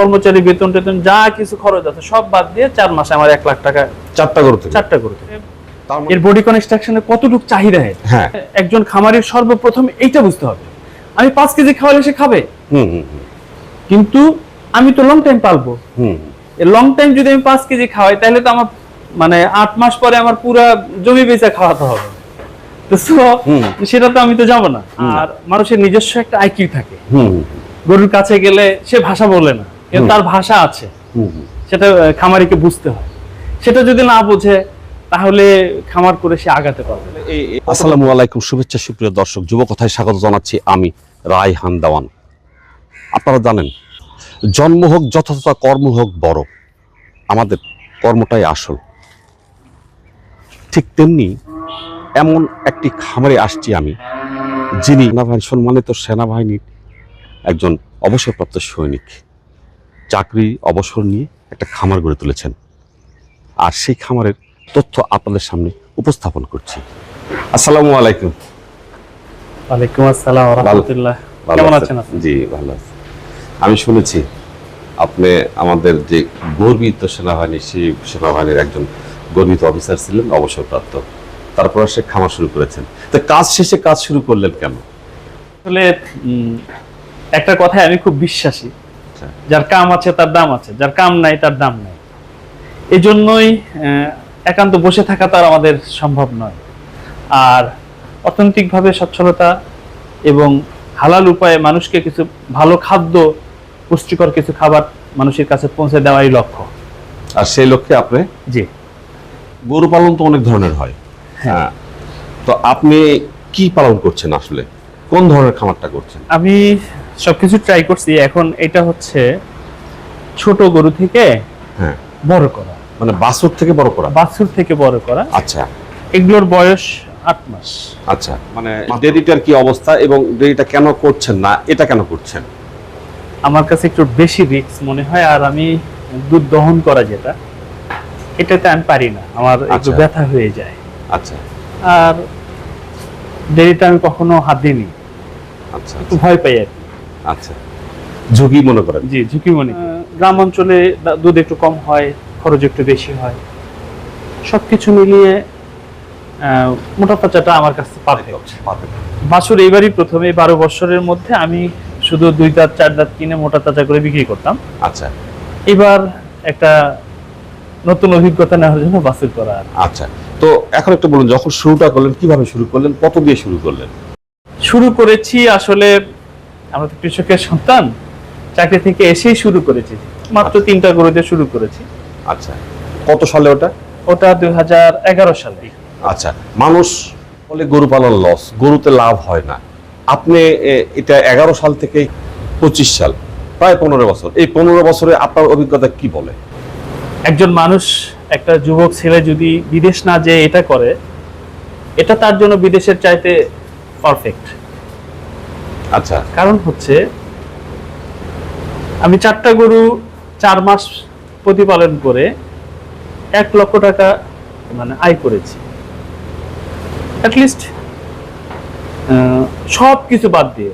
কর্মচারী বেতন টেতন যা কিছু খরচ আছে সব বাদ দিয়ে চার মাসে আমার এক লাখ টাকা চারটা গরু চারটা করে দেবে। তার মানে- এর বডি কনস্ট্রাকশনে কতটুকু চাহিদা হ্যাঁ। একজন খামারের সর্বপ্রথম এইটা বুঝতে হবে। আমি পাঁচ কেজি খাওয়ালে সে খাবে? হুম হুম হুম, কিন্তু আমি তো লং টাইম পালবো। হুম। লং টাইম যদি আমি পাঁচ কেজি খাওয়াই তাহলে তো আমার মানে আট মাস পরে আমার পুরা জমি বেচা খাওয়াতে হবে। তো সেটা তো আমি তো যাব না। আর মানুষের নিজস্ব একটা আইকিউ থাকে। গরুর কাছে গেলে সে ভাষা বলে না। তার ভাষা আছে। সেটা খামারিকে বুঝতে হয়। সেটা যদি না বোঝে তাহলে খামার করে সে আগাতে পারবে না। আসসালামু আলাইকুম শুভেচ্ছা সুপ্রিয় দর্শক যুব কথায় স্বাগত জানাচ্ছি আমি রায়হান দাওয়ান। আপনারা জানেন জন্ম হোক যথাযথ কর্ম হোক বড় আমাদের কর্মটাই আসল। ঠিক তেমনি এমন একটি খামারে আসছি আমি যিনি সেনাবাহিনী সম্মানিত সেনাবাহিনীর একজন অবসরপ্রাপ্ত সৈনিক। চাকরি অবসর নিয়ে একটা খামার গড়ে তুলেছেন। আর সেই খামারের তথ্য আপনাদের সামনে উপস্থাপন করছি। আসসালামু আলাইকুম। ওয়ালাইকুম আসসালাম রাহমাতুল্লাহ। কেমন আছেন? আছেন আপনি? জি ভালো আছি। আমি শুনেছি আপনি আমাদের যে গর্বিত সেনাবাহিনী সেই সেনাবাহিনীর একজন গর্বিত অফিসার ছিলেন অবসরপ্রাপ্ত। তারপর সে খামার শুরু করেছেন। তো কাজ শেষে কাজ শুরু করলেন কেন? আসলে একটা কথায় আমি খুব বিশ্বাসী। আচ্ছা। যার কাম আছে তার দাম আছে। যার কাম নাই তার দাম নাই। এই জন্যই একান্ত বসে থাকা তার আমাদের সম্ভব নয়। আর অর্থনৈতিকভাবে সচ্ছলতা এবং হালাল উপায়ে মানুষকে কিছু ভালো খাদ্য পুষ্টিকর কিছু খাবার মানুষের কাছে পৌঁছে দেওয়াই লক্ষ্য। আর সেই লক্ষ্যে আপনি? জি। গরু পালন তো অনেক ধরনের হয়। হ্যাঁ। তো আপনি কি পালন করছেন আসলে? কোন ধরনের খামারটা করছেন? আমি সবকিছু ট্রাই করছি এখন এটা হচ্ছে ছোট গরু থেকে হ্যাঁ। বড় করা। মানে বাছুর থেকে বড় করা? বাছুর থেকে বড় করা। আচ্ছা। এগুলোর বয়স আট মাস। আচ্ছা। মানে ডেরিটার কি অবস্থা এবং ডেরিটা কেন করছেন না? এটা কেন করছেন? আমার কাছে একটু বেশি রিস্ক মনে হয় আর আমি দুধ দহন করা যেটা এটাতে আমি পারি না। আমার একটু আচ্ছা। ব্যথা হয়ে যায়। আচ্ছা। আর ডেরিটা আমি কখনো হাত দিইনি। আচ্ছা। একটু ভয় পাই আর কি। আচ্ছা। ঝুঁকি মনে করেন? জি ঝুঁকি মনে গ্রাম অঞ্চলে দুধ একটু কম হয় খরচ একটু বেশি হয়। সবকিছু মিলিয়ে মোটা তাজাটা আমার কাছে বাছুর এইবারই প্রথমে বারো বছরের মধ্যে আমি শুধু দুই দাঁত চার দাঁত কিনে মোটা তাজা করে বিক্রি করতাম। আচ্ছা। এবার একটা নতুন অভিজ্ঞতা নেওয়ার জন্য বাছুর করা আচ্ছা। তো এখন একটু বলুন যখন শুরুটা করলেন কীভাবে শুরু করলেন? কত দিয়ে শুরু করলেন? শুরু করেছি আসলে আমরা তো কৃষকের সন্তান চাকরি থেকে এসেই শুরু করেছি মাত্র তিনটা গরু দিয়ে শুরু করেছি। আচ্ছা কত সালে ওটা? ওটা দুই হাজার এগারো সালে আচ্ছা মানুষ বলে গরু পালন লস গরুতে লাভ হয় না। আপনি এটা এগারো সাল থেকে পঁচিশ সাল প্রায় পনেরো বছর। এই পনেরো বছরে আপনার অভিজ্ঞতা কি বলে? একজন মানুষ একটা যুবক ছেলে যদি বিদেশ না যেয়ে এটা করে এটা তার জন্য বিদেশের চাইতে পারফেক্ট আচ্ছা। কারণ হচ্ছে আমি চারটা গরু চার মাস প্রতিপালন করে এক লক্ষ টাকা মানে আয় করেছি। অ্যাটলিস্ট সব কিছু বাদ দিয়ে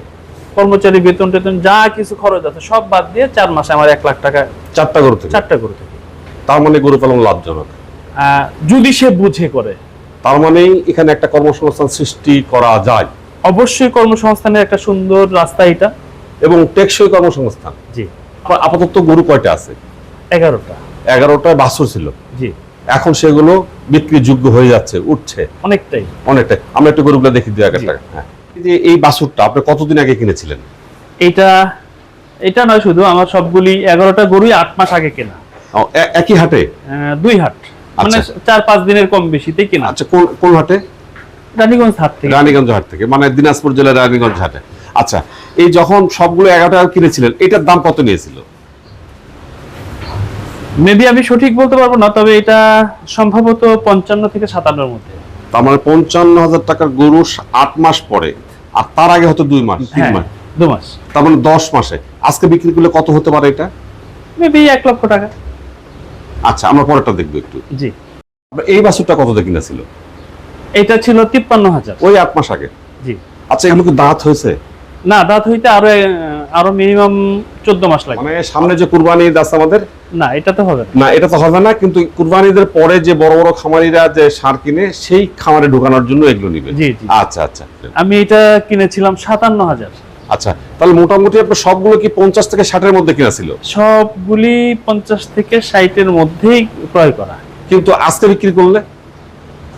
কর্মচারী বেতন টেতন যা কিছু খরচ আছে সব বাদ দিয়ে চার মাসে আমার এক লাখ টাকা চারটা গরু থেকে? চারটা গরু থেকে। তার মানে গরু পালন লাভজনক? যদি সে বুঝে করে। তার মানেই এখানে একটা কর্মসংস্থান সৃষ্টি করা যায়। অবশ্যই কর্মসংস্থানের একটা সুন্দর রাস্তা এটা। এবং টেকসই কর্মসংস্থান। জি। আপাতত গরু কয়টা আছে? এগারোটা। এগারোটা বাছুর ছিল। জি। এখন সেগুলো বিক্রি যোগ্য হয়ে যাচ্ছে উঠছে। অনেকটাই। অনেকটাই আমরা একটু গরুগুলো দেখি দুই হাজার টাকা হ্যাঁ। এই যে এই বাছুরটা আপনি কতদিন আগে কিনেছিলেন? এটা এটা নয় শুধু আমার সবগুলি এগারোটা গরুই আট মাস আগে কেনা। একই হাটে? দুই হাট। মানে আচ্ছা। চার পাঁচ দিনের কম বেশিতে কেনা। আচ্ছা কোন হাটে? রানীগঞ্জ হাট থেকে। রানীগঞ্জ হাট থেকে মানে দিনাজপুর জেলার রানীগঞ্জ হাটে। আচ্ছা এই যখন সবগুলো এগারো টাকা কিনেছিলেন এটার দাম কত নিয়েছিল? মেবি আমি সঠিক বলতে পারব না তবে এটা সম্ভবত পঞ্চান্ন থেকে সাতান্নর মধ্যে। তার মানে পঞ্চান্ন হাজার টাকার গরু আট মাস পরে আর তার আগে হয়তো দুই মাস তিন হ্যাঁ মাস। দু মাস। তার মানে দশ মাসে। আজকে বিক্রি করলে কত হতে পারে এটা? মেবি এক লক্ষ টাকা। আচ্ছা আমরা পরেরটা দেখব একটু। জি। এই বাছুরটা কত কিনেছিল? এটা ছিল তিপ্পান্ন হাজার। ওই আট মাস আগে? জি। আচ্ছা এগুলো কি দাঁত হয়েছে? না দাঁত হইতে আরও আরও মিনিমাম চোদ্দ মাস লাগে মানে সামনে যে কুরবানি ঈদ আছে আমাদের? না এটা তো হবে না। না এটা তো হবে না কিন্তু কুরবানি ঈদের পরে যে বড় বড় খামারিরা যে সার কিনে সেই খামারে ঢোকানোর জন্য এগুলো নিবে। জি জি। আচ্ছা আচ্ছা। আমি এটা কিনেছিলাম সাতান্ন হাজার। আচ্ছা তাহলে মোটামুটি আপনার সবগুলো কি পঞ্চাশ থেকে ষাটের মধ্যে কিনা ছিল? সবগুলি পঞ্চাশ থেকে ষাটের মধ্যেই ক্রয় করা। কিন্তু আজকে বিক্রি করলে?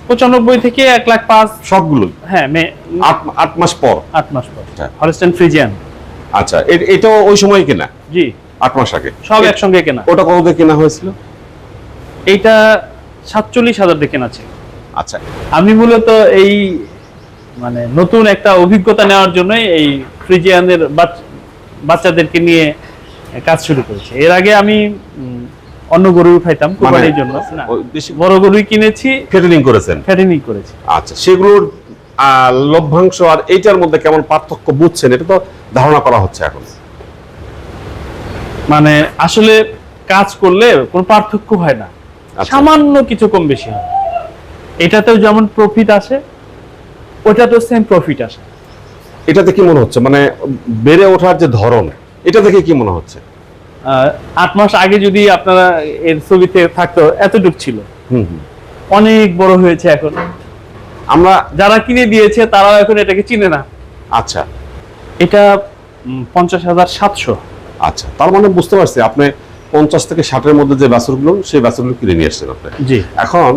পঁচানব্বই থেকে এক লাখ পাঁচ সবগুলো হ্যাঁ মে আট মাস পর? আট মাস পর। হলস্টেন ফ্রিজিয়ান আচ্ছা এ- এটাও ওই সময় কেনা? জি। আট মাস আগে? সব একসঙ্গে কেনা। ওটা কত দিয়ে কেনা হয়েছিল? এইটা সাতচল্লিশ হাজার দিয়ে কেনা ছিল। আচ্ছা। আমি মূলত এই মানে নতুন একটা অভিজ্ঞতা নেওয়ার জন্য এই ফ্রিজিয়ানের বাচ্চাদেরকে নিয়ে কাজ শুরু করেছি। এর আগে আমি অন্য গরু উঠাইতাম কোরবানির জন্য। না, মানে বড় গরুই কিনেছি ফেটেলিং করেছেন? ফ্যাটেনিং করেছি। আচ্ছা সেগুলোর লভ্যাংশ আর এইটার মধ্যে কেমন পার্থক্য বুঝছেন? এটা তো ধারণা করা হচ্ছে এখন। মানে আসলে কাজ করলে কোনো পার্থক্য হয় না। আচ্ছা। সামান্য কিছু কম বেশি হয়। এটাতেও যেমন প্রফিট আসে ওটাতেও সেম প্রফিট আসে। এটাতে কি মনে হচ্ছে? মানে বেড়ে ওঠার যে ধরন এটা দেখে কি মনে হচ্ছে? আট মাস আগে যদি আপনারা এর ছবিতে থাকতো এতটুক ছিল। অনেক বড় হয়েছে এখন। আমরা যারা কিনে দিয়েছে তারাও এখন এটাকে চিনে না। আচ্ছা। এটা পঞ্চাশ হাজার সাতশো। আচ্ছা তার মানে বুঝতে পারছি আপনি পঞ্চাশ থেকে ষাটের মধ্যে যে বাছুরগুলো সেই বাছুরগুলো কিনে নিয়ে আসছেন আপনি। জি। এখন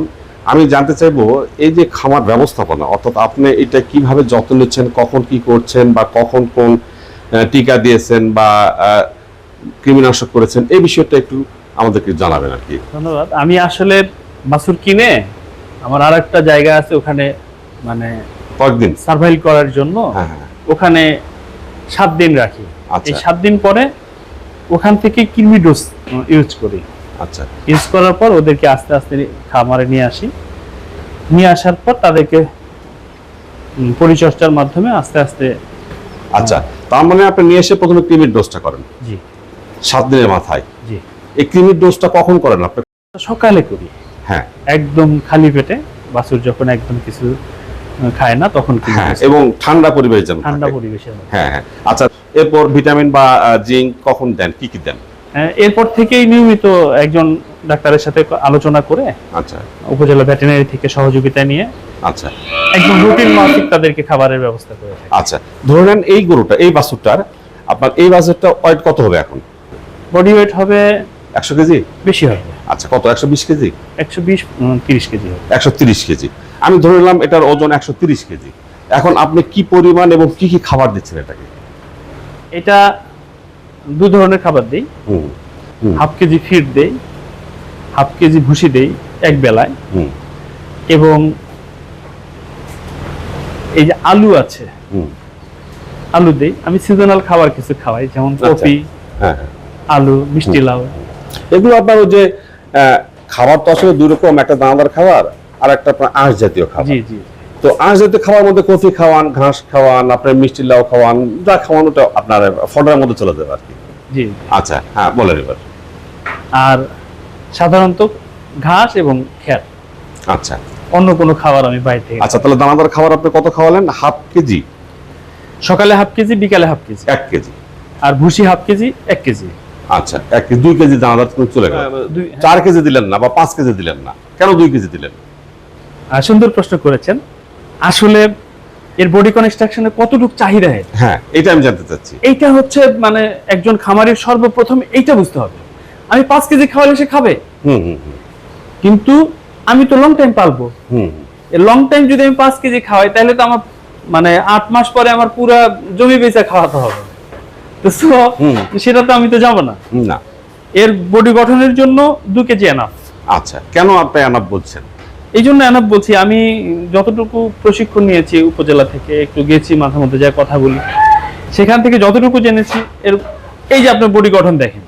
আমি জানতে চাইব এই যে খামার ব্যবস্থাপনা অর্থাৎ আপনি এটা কীভাবে যত্ন নিচ্ছেন কখন কি করছেন বা কখন কোন টিকা দিয়েছেন বা কৃমিনাশক করেছেন এই বিষয়টা একটু আমাদেরকে জানাবেন আর কি। ধন্যবাদ। আমি আসলে বাছুর কিনে আমার আর একটা জায়গা আছে ওখানে মানে কয়েকদিন। সার্ভাইভ করার জন্য। হ্যাঁ হ্যাঁ ওখানে সাত দিন রাখি। আচ্ছা। এই সাত দিন পরে ওখান থেকে কৃমি ডোজ ইউজ করি। আচ্ছা। ইউজ করার পর ওদেরকে আস্তে আস্তে খামারে নিয়ে আসি। নিয়ে আসার পর তাদেরকে পরিচর্যার মাধ্যমে আস্তে আস্তে আচ্ছা। তার মানে আপনি নিয়ে এসে প্রথমে ক্রিমির ডোজটা করেন। জি। সাত দিনের মাথায়। জি। এই ক্রিমির ডোজটা কখন করেন আপনি? সকালে করি। হ্যাঁ। একদম খালি পেটে বাছুর যখন একদম কিছু খায় না তখন হ্যাঁ এবং ঠান্ডা পরিবেশ যেন ঠান্ডা থাকে। পরিবেশের হ্যাঁ হ্যাঁ। আচ্ছা এরপর ভিটামিন বা জিঙ্ক কখন দেন? কি কি দেন? আহ, এরপর থেকেই নিয়মিত একজন ডাক্তারের সাথে আলোচনা করে আচ্ছা। উপজেলা ভেটেরিনারি থেকে সহযোগিতা নিয়ে আচ্ছা। একদম রুটিন মাফিক তাদেরকে খাবারের ব্যবস্থা করে আচ্ছা ধরে নেন এই গরুটা এই বাছুরটার আপনার এই বাছুরটা ওয়েট কত হবে এখন? বডি ওয়েট হবে একশো কেজি? বেশি হবে। আচ্ছা কত? একশো বিশ কেজি? একশো বিশ তিরিশ কেজি একশো তিরিশ কেজি। আমি ধরে নিলাম এটার ওজন একশো তিরিশ কেজি। এখন আপনি কি পরিমাণ এবং কি কি খাবার দিচ্ছেন এটাকে? এটা দু ধরনের খাবার দেই। হাফ কেজি ফিড দেই হাফ কেজি ভুসি দেই এক বেলায়। হুম। এবং এই যে আলু আছে হুম। আলু দেই। আমি সিজনাল খাবার কিছু খাওয়াই যেমন আচ্ছা। কপি হ্যাঁ হ্যাঁ। আলু মিষ্টি লাউ। এগুলো আপনার ওই যে খাবার তো আসলে দুই রকম একটা দানাদার খাবার আর একটা আপনার আঁশ জাতীয় খাবার। জি জি। তো আঁশ জাতীয় খাবার মধ্যে কফি খাওয়ান ঘাস খাওয়ান আপনার মিষ্টি লাউ খাওয়ান যা খাওয়ান ওটা আপনার ফডার মধ্যে চলে যাবে আর কি। জি। আচ্ছা হ্যাঁ বলেন এবার। আর সাধারণত ঘাস এবং খ্যার আচ্ছা। অন্য কোনো খাবার আমি বাইরে থেকে আচ্ছা তাহলে দানাদার খাবার আপনি কত খাওয়ালেন? Half KG? সকালে হাফ কেজি বিকালে হাফ কেজি। এক কেজি। আর ভুসি হাফ কেজি এক কেজি। আচ্ছা এক কেজি দুই কেজি দানাদার চলে গেল। চার কেজি দিলেন না বা পাঁচ কেজি দিলেন না? কেন দুই কেজি দিলেন? সুন্দর প্রশ্ন করেছেন। আসলে এর বডি কনস্ট্রাকশনে কতটুকু চাহিদা হ্যাঁ এটা আমি জানতে চাচ্ছি। এইটা হচ্ছে মানে একজন খামারের সর্বপ্রথম এইটা বুঝতে হবে। আমি পাঁচ কেজি খাওয়ালে সে খাবে? হুম হুম হুম, কিন্তু আমি তো লং টাইম পালবো। হুম লং টাইম যদি আমি পাঁচ কেজি খাওয়াই তাহলে তো আমার মানে আট মাস পরে আমার পুরা জমি বেচা খাওয়াতে হবে। তো। সেটা তো আমি তো যাব না। না। এর বডি গঠনের জন্য দু কেজি এনাফ আচ্ছা কেন আপনি আনাপ বলছেন? এই জন্য এনাফ বলছি আমি যতটুকু প্রশিক্ষণ নিয়েছি উপজেলা থেকে একটু গেছি মাঝে মধ্যে যা কথা বলি সেখান থেকে যতটুকু জেনেছি এর এই যে আপনার বডি গঠন দেখেন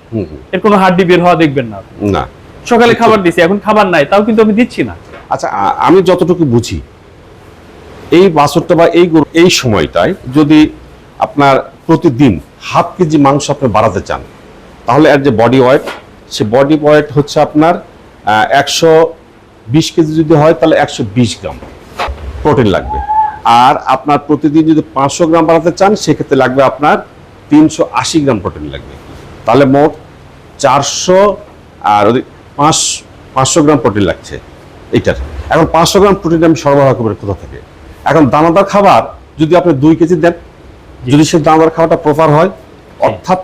এর কোনো হাড্ডি বের হওয়া দেখবেন না না। সকালে খাবার দিছি এখন খাবার নাই তাও কিন্তু আমি দিচ্ছি না। আচ্ছা আমি যতটুকু বুঝি এই বাছরটা বা এই এই সময়টায় যদি আপনার প্রতিদিন হাফ কেজি মাংস আপনি বাড়াতে চান, তাহলে এর যে বডি ওয়েট সে বডি ওয়েট হচ্ছে আপনার একশো বিশ কেজি যদি হয়, তাহলে একশো বিশ গ্রাম প্রোটিন লাগবে। আর আপনার প্রতিদিন যদি পাঁচশো গ্রাম বানাতে চান, সেক্ষেত্রে লাগবে আপনার তিনশো আশি গ্রাম প্রোটিন লাগবে। তাহলে মোট চারশো, আর পাঁচ, পাঁচশো গ্রাম প্রোটিন লাগছে, এইটার। এখন পাঁচশো গ্রাম প্রোটিন আমি সরবরাহ করব কোথা থেকে? এখন দানাদার খাবার যদি আপনি দুই কেজি দেন যদি সে দানাদার খাওয়াটা প্রপার হয় অর্থাৎ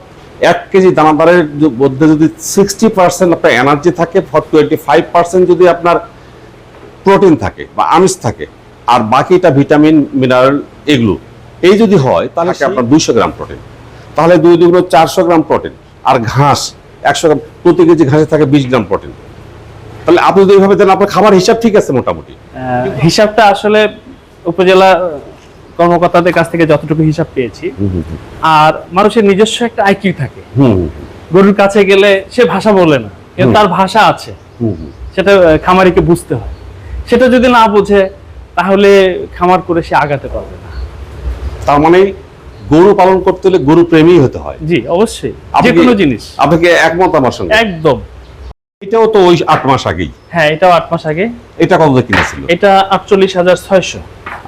এক কেজি দানাদারের মধ্যে যদি সিক্সটি পার্সেন্ট আপনার এনার্জি থাকে ফর টোয়েন্টি ফাইভ পার্সেন্ট যদি আপনার প্রোটিন থাকে বা আমিষ থাকে আর বাকিটা ভিটামিন মিনারেল এগুলো এই যদি হয় তাহলে আপনার দুইশো গ্রাম প্রোটিন তাহলে দুই দুগুলো চারশো গ্রাম প্রোটিন আর ঘাস একশো গ্রাম প্রতি কেজি ঘাসে থাকে বিশ গ্রাম প্রোটিন তাহলে আপনি যদি এইভাবে দেন আপনার খাবার হিসাব ঠিক আছে মোটামুটি। হিসাবটা আসলে উপজেলা কর্মকর্তাদের কাছ থেকে যতটুকু হিসাব পেয়েছি। আর মানুষের নিজস্ব একটা আইকিউ থাকে। গরুর কাছে গেলে সে ভাষা বলে না কিন্তু তার ভাষা আছে। সেটা খামারিকে বুঝতে হয়। সেটা যদি না বুঝে তাহলে খামার করে সে আগাতে পারবে না। তার মানে গরু পালন করতে হলে গরু প্রেমী হতে হয়। জি অবশ্যই। যে কোনো জিনিস। আপনি কি একমত আমার সঙ্গে? একদম। এটাও তো ওই আট মাস আগেই। হ্যাঁ এটাও আট মাস আগে। এটা কত কিনেছিল? এটা আটচল্লিশ হাজার ছয়শো।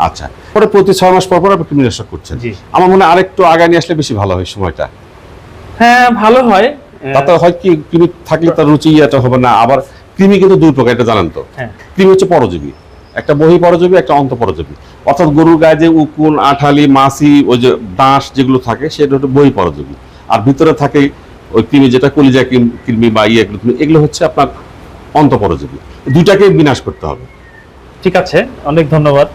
আচ্ছা। পরে প্রতি ছয় মাস পর পর আপনি কৃমিনাশক করছেন। আমার মনে হয় আরেকটু আগে নিয়ে আসলে বেশি ভালো হয় সময়টা। হ্যাঁ ভালো হয়। তাতে হয় কি কৃমি থাকলে তার রুচি ইয়েটা হবে না আবার কৃমি কিন্তু দুই প্রকার এটা জানেন তো। হ্যাঁ। কৃমি হচ্ছে পরজীবী। একটা বহি পরজীবী একটা অন্ত পরজীবী। অর্থাৎ গরুর গায়ে যে উকুন আঠালি মাছি ওই যে দাঁশ যেগুলো থাকে সেটা হচ্ছে বহি পরজীবী। আর ভিতরে থাকে ওই কৃমি যেটা কলিজা কৃম- বা ইয়ে এগুলো হচ্ছে আপনার অন্ত পরজীবী। দুইটাকে বিনাশ করতে হবে। ঠিক আছে অনেক ধন্যবাদ।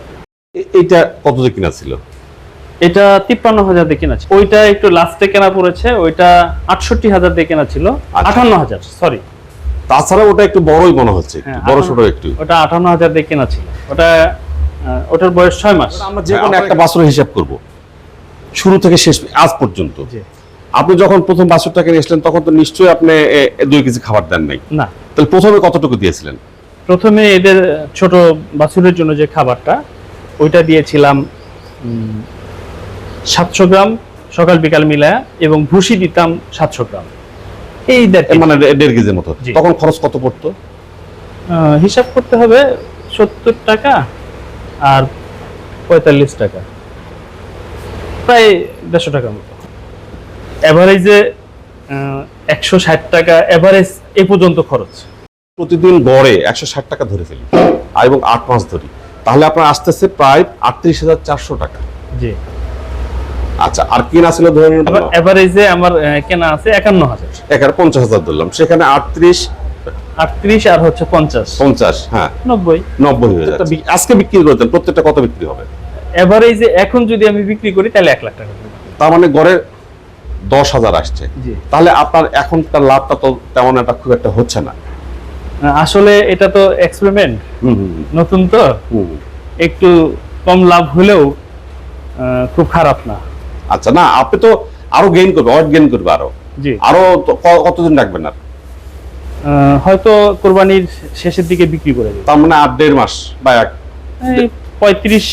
এ- এইটা কত দিয়ে কিনা ছিল? এটা তিপ্পান্ন হাজার দিয়ে কেনা ছিল। ওইটা একটু লাস্টে কেনা পড়েছে ওইটা আটষট্টি হাজার দিয়ে কেনা ছিল। আচ্ছা। আটান্ন হাজার সরি তাছাড়া ওটা একটু বড়ই মনে হচ্ছে হ্যাঁ, বড় ছোট একটু। ওটা আটান্ন হাজার দিয়ে কেনা ছিল। ওটা ওটার বয়স ছয় মাস। আমরা যে কোনো একটা বাছুরের হিসাব করব। শুরু থেকে শেষ আজ পর্যন্ত। আপনি যখন প্রথম বাছুরটাকে নিয়ে আসলেন তখন তো নিশ্চয়ই আপনি দুই কেজি খাবার দেন নাই। না। তাহলে প্রথমে কতটুকু দিয়েছিলেন? প্রথমে এদের ছোট বাছুরের জন্য যে খাবারটা ওইটা দিয়েছিলাম সাতশো গ্রাম সকাল বিকাল মিলায়া এবং ভুসি দিতাম সাতশো গ্রাম। এই। মানে দেড় কেজির মতো। তখন খরচ কত পড়তো? হিসাব করতে হবে সত্তর টাকা আর পঁয়তাল্লিশ টাকা। প্রায় দেড়শো টাকার মতো। অ্যাভারেজে একশো ষাট টাকা অ্যাভারেজ এ পর্যন্ত খরচ। প্রতিদিন গড়ে একশো ষাট টাকা ধরে ফেলি। এবং আট মাস ধরি। তাহলে আপনার আসতেছে প্রায় আটত্রিশ হাজার চারশো টাকা। জি। আচ্ছা আর কিনা ছিল ধরে নেন অ্যাভারেজে আমার কেনা আছে একান্ন হাজার। এখানে পঞ্চাশ হাজার ধরলাম সেখানে আটত্রিশ আটত্রিশ আর হচ্ছে পঞ্চাশ। পঞ্চাশ হ্যাঁ। নব্বই। নব্বই হয়ে আজকে বিক্রি করতেন প্রত্যেকটা কত বিক্রি হবে? অ্যাভারেজে এখন যদি আমি বিক্রি করি তাহলে এক লাখ টাকা। তার মানে গড়ে দশ হাজার আসছে। জি। তাহলে আপনার এখনকার লাভটা তো তেমন একটা খুব একটা হচ্ছে না। আসলে এটা তো এক্সপেরিমেন্ট নতুন তো। একটু কম লাভ হলেও খুব খারাপ না। আচ্ছা না আপনি তো আরও গেইন করবে ওয়েট গেইন করবে আরও। জি। আরও কতদিন রাখবেন আর? হয়তো কোরবানির শেষের দিকে বিক্রি করে দেবে। তার মানে আর দেড় মাস বা এক পঁয়ত্রিশ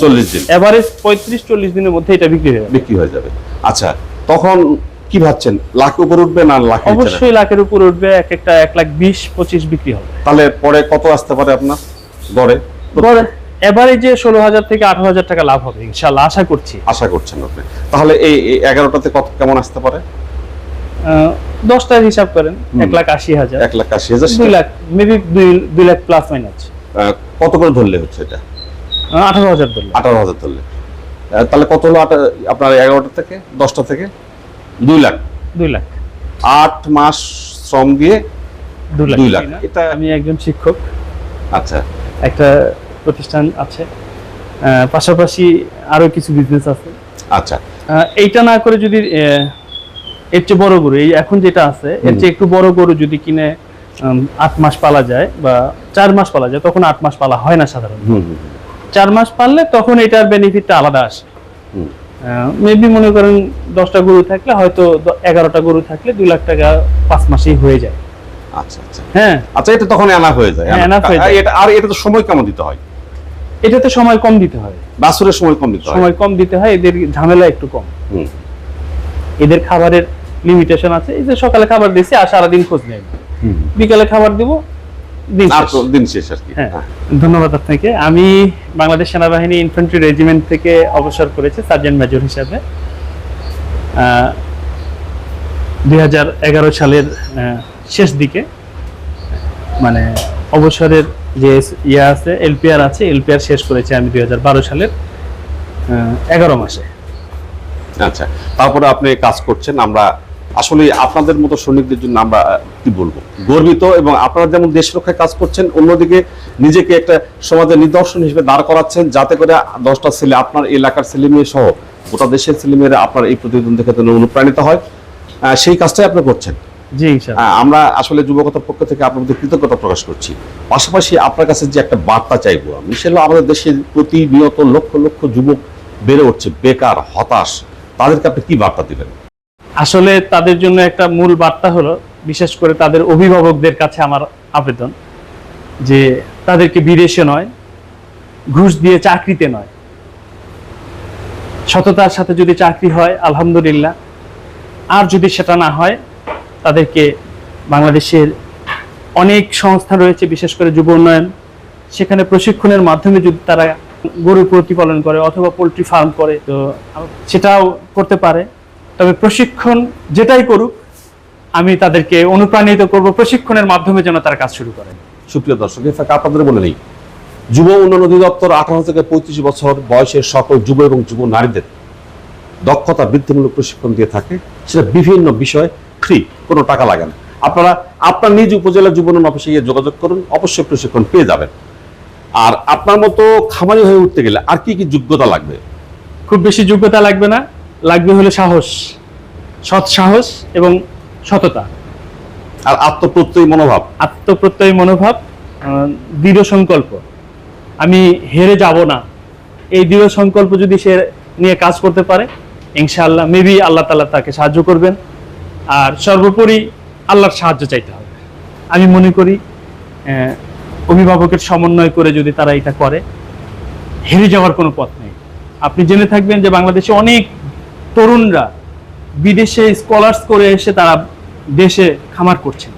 চল্লিশ দিন। এভারেজ পঁয়ত্রিশ চল্লিশ দিনের মধ্যে এটা বিক্রি হয়ে যাবে। বিক্রি হয়ে যাবে। আচ্ছা তখন কি ভাবছেন? লাখ উপর উঠবে না লাখ অবশ্যই লাখের উপর উঠবে এক একটা এক লাখ বিশ পঁচিশ বিক্রি হবে। তাহলে পরে কত আসতে পারে আপনার? গড়ে? এভারেজে ষোলো হাজার থেকে আঠারো হাজার টাকা লাভ হবে ইনশাল্লাহ আশা করছি। আশা করছেন আপনি। তাহলে এই এগারোটাতে কত কেমন আসতে পারে? দশটার হিসাব করেন এক লাখ আশি হাজার। এক লাখ আশি হাজার দুই লাখ মেবি দুই দুই লাখ প্লাস মাইনাস কত করে ধরলে হচ্ছে এটা? আঠারো হাজার ধরলাম আঠারো হাজার ধরলে। তাহলে কত হলো আপনার এগারোটা থেকে দশটা থেকে? দুই লাখ। দুই লাখ। আট মাস শ্রম দিয়ে দুই লাখ। এটা আমি একজন শিক্ষক। আচ্ছা। একটা প্রতিষ্ঠান আছে। পাশাপাশি আরও কিছু বিজনেস আছে। আচ্ছা। এইটা না করে যদি এর চেয়ে বড় গরু এই এখন যেটা আছে এর চেয়ে একটু বড় গরু যদি কিনে আট মাস পালা যায় বা চার মাস পালা যায় তখন আট মাস পালা হয় না সাধারণত। চার মাস পারলে তখন এটার বেনিফিটটা আলাদা আসে। হুম। মেবি মনে করেন দশটা গরু থাকলে হয়তো এগারোটা গরু থাকলে দুই লাখ টাকা পাঁচ মাসেই হয়ে যায়। আচ্ছা আচ্ছা। হ্যাঁ। আচ্ছা এটা তখন হয়ে যায়। হ্যাঁ, হয়ে যায়। এটা আর এটা তো সময় কেমন দিতে হয়? এটাতে সময় কম দিতে হয়। সময় কম দিতে হয়? সময় কম দিতে হয় এদের ঝামেলা একটু কম। হুম। এদের খাবারের লিমিটেশন আছে এই যে সকালে খাবার দিয়েছি আর সারাদিন খোঁজ নেই। বিকালে খাবার দিব দিন শেষ। আর কি। হ্যাঁ হ্যাঁ। ধন্যবাদ আপনাকে। আমি বাংলাদেশ সেনাবাহিনী ইনফ্যান্ট্রি রেজিমেন্ট থেকে অবসর করেছি সার্জেন্ট মেজর হিসাবে। দু হাজার এগারো সালের শেষ দিকে মানে অবসরের যে ইয়ে আছে এলপিআর আছে এলপিআর শেষ করেছি আমি দুই হাজার বারো সালের এগারো মাসে। আচ্ছা তারপরে আপনি কাজ করছেন আমরা আসলে আপনাদের মতো সৈনিকদের জন্য আমরা কি বলব? গর্বিত এবং আপনারা যেমন দেশ রক্ষায় কাজ করছেন অন্যদিকে নিজেকে একটা সমাজের নিদর্শন হিসেবে দাঁড় করাচ্ছেন যাতে করে দশটা ছেলে আপনার এলাকার ছেলে মেয়ে সহ গোটা দেশের ছেলে মেয়েরা আপনার এই প্রতিবেদন দেখে অনুপ্রাণিত হয়। সেই কাজটাই আপনি করছেন। জি আমরা আসলে যুবকতার পক্ষ থেকে আপনার প্রতি কৃতজ্ঞতা প্রকাশ করছি। পাশাপাশি আপনার কাছে যে একটা বার্তা চাইব আমি সেটা আমাদের দেশের প্রতিনিয়ত লক্ষ লক্ষ যুবক বেড়ে উঠছে বেকার হতাশ। তাদেরকে আপনি কি বার্তা দিবেন? আসলে তাদের জন্য একটা মূল বার্তা হলো, বিশেষ করে তাদের অভিভাবকদের কাছে আমার আবেদন যে তাদেরকে বিদেশে নয়, ঘুষ দিয়ে চাকরিতে নয়। সততার সাথে যদি চাকরি হয়, আলহামদুলিল্লাহ। আর যদি সেটা না হয়, তাদেরকে বাংলাদেশের অনেক সংস্থা রয়েছে, বিশেষ করে যুব উন্নয়ন। সেখানে প্রশিক্ষণের মাধ্যমে যদি তারা গরু প্রতিপালন করে অথবা পোলট্রি ফার্ম করে, তো সেটাও করতে পারে। তবে প্রশিক্ষণ যেটাই করুক আমি তাদেরকে অনুপ্রাণিত করব প্রশিক্ষণের মাধ্যমে যেন তারা কাজ শুরু করে সুপ্রিয় দর্শক ফাঁকে আপনাদের বলে নেই যুব উন্নয়ন অধিদপ্তর আঠারো থেকে পঁয়ত্রিশ বছর বয়সের সকল যুব এবং যুব নারীদের দক্ষতা বৃদ্ধিমূলক প্রশিক্ষণ দিয়ে থাকে। সেটা বিভিন্ন বিষয় ফ্রি কোনো টাকা লাগে না। আপনারা আপনার নিজ উপজেলা যুব উন্নয়ন অফিসে গিয়ে যোগাযোগ করুন অবশ্যই প্রশিক্ষণ পেয়ে যাবেন। আর আপনার মতো খামারি হয়ে উঠতে গেলে আর কি কি যোগ্যতা লাগবে? খুব বেশি যোগ্যতা লাগবে না। লাগবে হলো সাহস সৎ সাহস এবং সততা। আর আত্মপ্রত্যয়ী মনোভাব। আত্মপ্রত্যয়ী মনোভাব দৃঢ় সংকল্প। আমি হেরে যাব না। এই দৃঢ় সংকল্প যদি সে নিয়ে কাজ করতে পারে ইনশাআল্লাহ মেবি আল্লাহ তালা তাকে সাহায্য করবেন। আর সর্বোপরি আল্লাহর সাহায্য চাইতে হবে। আমি মনে করি অভিভাবকের সমন্বয় করে যদি তারা এটা করে হেরে যাওয়ার কোনো পথ নেই। আপনি জেনে থাকবেন যে বাংলাদেশে অনেক তরুণরা বিদেশে স্কলার্স করে এসে তারা দেশে খামার করছেন।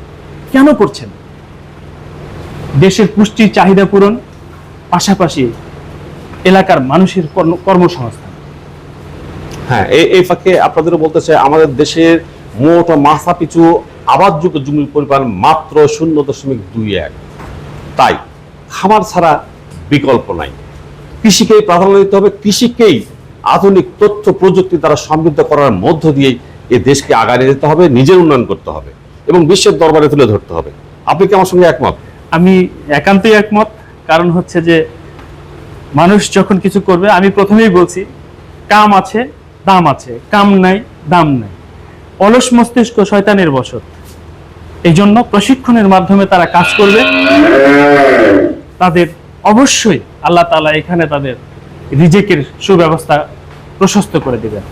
কেন করছেন? দেশের পুষ্টির চাহিদা পূরণ, পাশাপাশি এলাকার মানুষের কর্ম- কর্মসংস্থান। হ্যাঁ এই এই ফাঁকে আপনাদেরও বলতে চাই, আমাদের দেশের মোট মাথা পিছু আবাদযোগ্য জমির পরিমাণ মাত্র শূন্য দশমিক দুই এক। তাই খামার ছাড়া বিকল্প নাই। কৃষিকেই প্রাধান্য দিতে হবে, কৃষিকেই আধুনিক তথ্য প্রযুক্তি দ্বারা সমৃদ্ধ করার মধ্য দিয়েই এই দেশকে নিয়ে যেতে হবে, নিজের উন্নয়ন করতে হবে এবং বিশ্বের দরবারে তুলে ধরতে হবে। আপনি কি আমার সঙ্গে একমত? আমি একান্তই একমত। কারণ হচ্ছে যে, মানুষ যখন কিছু করবে, আমি প্রথমেই বলছি, কাম আছে, দাম আছে। কাম নাই, দাম নাই। অলস মস্তিষ্ক শয়তানের বসত। এই জন্য প্রশিক্ষণের মাধ্যমে তারা কাজ করবে। তাদের অবশ্যই আল্লাহ তাআলা এখানে তাদের রিজেকের সুব্যবস্থা প্রশস্ত করে দেবেন।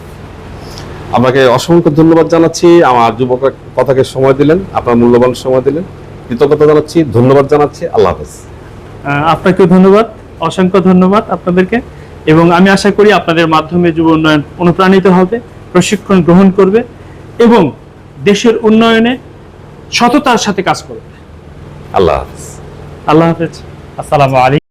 আপনাকে অসংখ্য ধন্যবাদ জানাচ্ছি। আমার যুবক কথাকে সময় দিলেন আপনার মূল্যবান সময় দিলেন। কৃতজ্ঞতা জানাচ্ছি ধন্যবাদ জানাচ্ছি। আল্লাহ হাফেজ। আপনাকেও ধন্যবাদ অসংখ্য ধন্যবাদ আপনাদেরকে। এবং আমি আশা করি আপনাদের মাধ্যমে যুব উন্নয়ন অনুপ্রাণিত হবে প্রশিক্ষণ গ্রহণ করবে এবং দেশের উন্নয়নে সততার সাথে কাজ করবে। আল্লাহ হাফেজ। আল্লাহ হাফেজ। আসসালামু আলাইকুম।